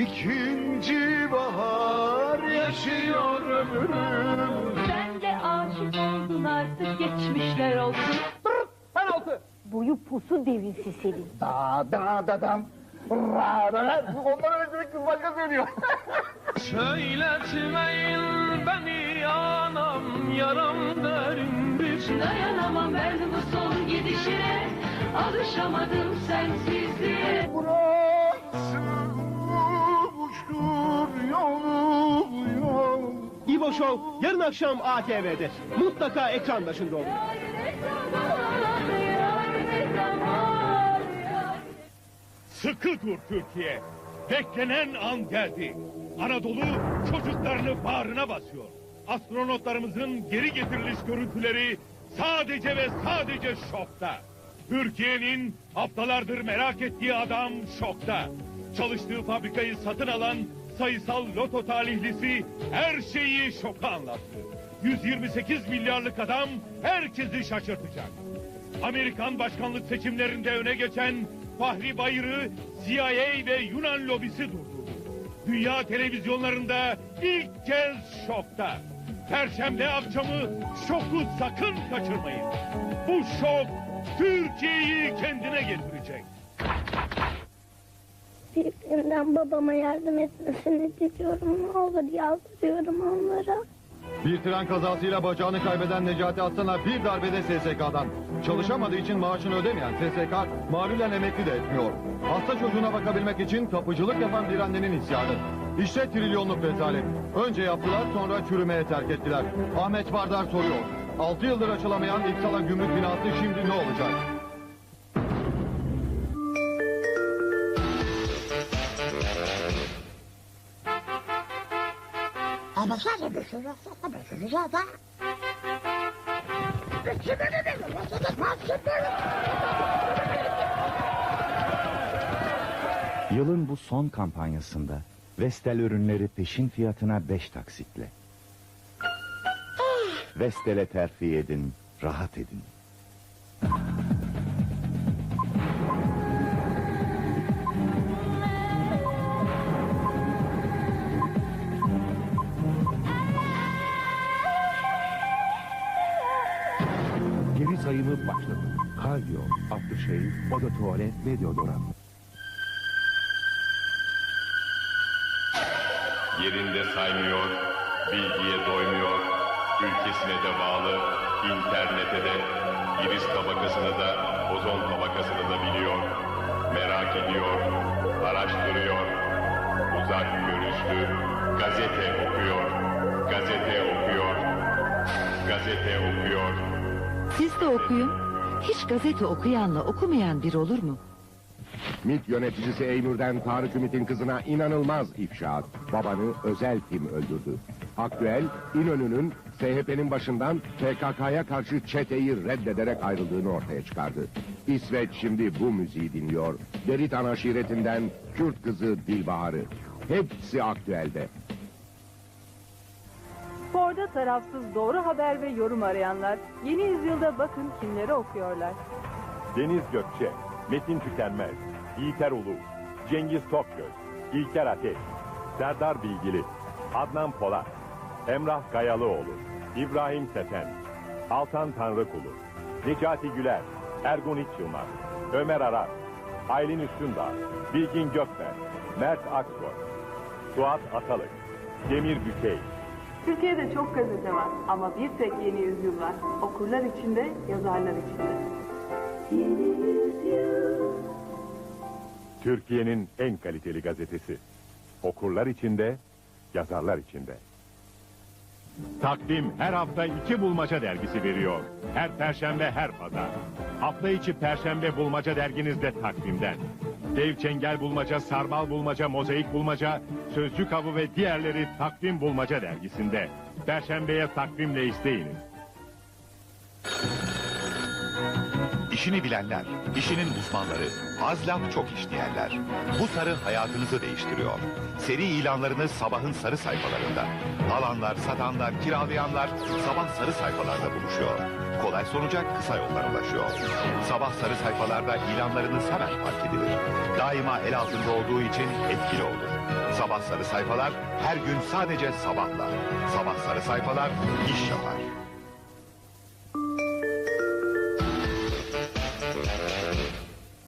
İkinci bahar yaşıyor ömrüm Sen de aşık oldun artık geçmişler olsun. Penaltı Boyu posu devrilsin senin. Da da da dam. Ra da da Ondan önce kız başka söylüyor Söyletmeyin beni anam yaram derindir Dayanamam ben bu son gidişine. Alışamadım sensizliğe. Burası uçtur yolu yol İbo Show yarın akşam ATV'de. Mutlaka ekran başında olun. Sıkı dur Türkiye. Beklenen an geldi. Anadolu çocuklarını bağrına basıyor. Astronotlarımızın geri getiriliş görüntüleri sadece ve sadece şokta. Türkiye'nin haftalardır merak ettiği adam şokta. Çalıştığı fabrikayı satın alan sayısal loto talihlisi her şeyi şoka anlattı. 128 milyarlık adam herkesi şaşırtacak. Amerikan başkanlık seçimlerinde öne geçen Fahri Bayır'ı CIA ve Yunan lobisi durdurdu. Dünya televizyonlarında ilk kez şokta. Perşembe akşamı şoku sakın kaçırmayın. Bu şok Türkiye'yi kendine getirecek. Büyüklerinden babama yardım etmesini diliyorum. Ne olur yalvarıyorum onlara. Bir tren kazasıyla bacağını kaybeden Necati Aslan'a bir darbede SSK'dan. Çalışamadığı için maaşını ödemeyen SSK malulen emekli de etmiyor. Hasta çocuğuna bakabilmek için kapıcılık yapan bir annenin isyanı. İşte trilyonluk rezalet. Önce yaptılar sonra çürümeye terk ettiler. Ahmet Vardar soruyor. 6 yıldır açılamayan İpsala Gümrük binası şimdi ne olacak? Ama sadece bir sürü satma bir sürü zaten. Yılın bu son kampanyasında Vestel ürünleri peşin fiyatına 5 taksitle. Vestel'e terfi edin, rahat edin. Geri sayımı başladı. Kardiyo, aftershave, oda tuvalet ve deodorant. Yerinde saymıyor, bilgiye doymuyor, ülkesine de bağlı, internete de, iris tabakasını da, ozon tabakasını da biliyor, merak ediyor, araştırıyor, uzak görüşlü, gazete okuyor, gazete okuyor, gazete okuyor. Siz de okuyun. Hiç gazete okuyanla okumayan bir olur mu? MİT yöneticisi Eymür'den Tarık Ümit'in kızına inanılmaz ifşaat. Babanı özel tim öldürdü. Aktüel, İnönü'nün SHP'nin başından PKK'ya karşı çeteyi reddederek ayrıldığını ortaya çıkardı. İsveç şimdi bu müziği dinliyor. Deritan aşiretinden Kürt kızı Dilbahar'ı. Hepsi aktüelde. Sporda tarafsız doğru haber ve yorum arayanlar yeni yüzyılda bakın kimleri okuyorlar. Deniz Gökçe, Metin Tükenmez, Yiğiter Ulu, Cengiz Tokgöz, İlker Ateş, Serdar Bilgili, Adnan Polat, Emrah Gayalıoğlu, İbrahim Seten, Altan Tanrıkulu, Necati Güler, Ergun İç Yılmaz, Ömer Arar, Aylin Üstündağ, Bilgin Gökber, Mert Aksoy, Suat Atalık, Demir Bükey, Türkiye'de çok gazete var ama bir tek yeni yüzyıl var. Okurlar içinde, yazarlar içinde. Türkiye'nin en kaliteli gazetesi. Okurlar içinde, yazarlar içinde. Takvim her hafta iki bulmaca dergisi veriyor. Her perşembe her pazar. Hafta içi perşembe bulmaca derginizde takvimden. Dev çengel bulmaca, sarmal bulmaca, mozaik bulmaca, sözcük avı ve diğerleri takvim bulmaca dergisinde. Perşembeye takvimle isteyiniz. İşini bilenler, işinin uzmanları, az laf çok iş diyenler. Bu sarı hayatınızı değiştiriyor. Seri ilanlarını sabahın sarı sayfalarında. Alanlar, satanlar, kiralayanlar sabah sarı sayfalarda buluşuyor. Kolay sonuca kısa yollar ulaşıyor. Sabah sarı sayfalarda ilanlarınız hemen fark edilir. Daima el altında olduğu için etkili olur. Sabah sarı sayfalar her gün sadece sabahla. Sabah sarı sayfalar iş yapar.